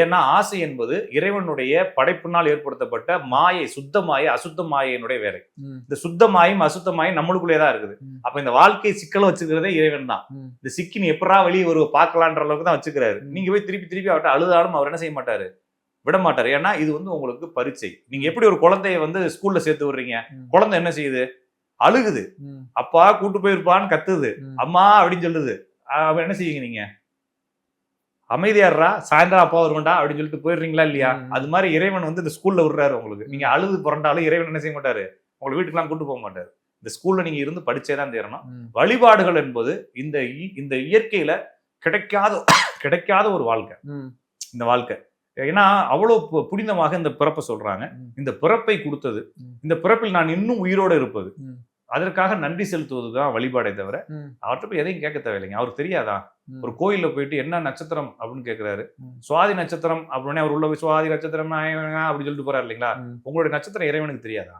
ஏன்னா ஆசை என்பது இறைவனுடைய படைப்பினால் ஏற்படுத்தப்பட்ட மாயை சுத்த மாயை அசுத்த மாயையினுடைய வேலை. இந்த சுத்த மாயும் அசுத்த மாயும் நம்மளுக்குள்ளே தான் இருக்குது. அப்ப இந்த வாழ்க்கையை சிக்கல வச்சுக்கிறதே இறைவன் தான். இந்த சிக்கி நீ எப்படா வெளியே ஒரு பார்க்கலான்ற அளவுக்கு தான் வச்சுக்கிறாரு. நீங்க போய் திருப்பி திருப்பி அவர்கிட்ட அழுதாலும் அவர் என்ன செய்ய மாட்டாரு? விட மாட்டாரு. ஏன்னா இது வந்து உங்களுக்கு பரீட்சை. நீங்க எப்படி ஒரு குழந்தைய வந்து ஸ்கூல்ல சேர்த்து விடுறீங்க. குழந்தை என்ன செய்யுது? அழுகுது. அப்பா கூட்டு போயிருப்பான்னு கத்துது. அம்மா அப்படின்னு சொல்லுது. என்ன செய்வீங்க நீங்க? அமைதியாடுறா சாயந்தரம் அப்பா வருவண்டா அப்படின்னு சொல்லிட்டு போயிடுறீங்களா இல்லையா. அது மாதிரி இறைவன் வந்து இந்த ஸ்கூல்ல விடுறாரு உங்களுக்கு. நீங்க அழுது புரண்டாலும் இறைவன் என்ன செய்ய மாட்டாரு? உங்களை வீட்டுக்கெல்லாம் கூட்டு போக மாட்டாரு. இந்த ஸ்கூல்ல நீங்க இருந்து படிச்சே தான் தேரணும். வழிபாடுகள் என்பது இந்த இந்த இயற்கையில கிடைக்காத கிடைக்காத ஒரு வாழ்க்கை. இந்த வாழ்க்கை. ஏன்னா அவ்வளவு புனிதமாக இந்த பிறப்பை சொல்றாங்க. இந்த பிறப்பை கொடுத்தது. இந்த பிறப்பில் நான் இன்னும் உயிரோடு இருப்பது. அதற்காக நன்றி செலுத்துவது தான் வழிபாடே தவிர. அவர்கிட்ட போய் எதையும் கேட்க தேவையில்லைங்க அவருக்கு தெரியாதா. ஒரு கோயில்ல போயிட்டு என்ன நட்சத்திரம் அப்படின்னு கேட்கிறாரு. சுவாதி நட்சத்திரம் அப்படின்னு அவர் உள்ள போய் சுவாதி நட்சத்திரம் அப்படின்னு சொல்லிட்டு போறாரு இல்லைங்களா. உங்களுடைய நட்சத்திரம் இறைவனுக்கு தெரியாதா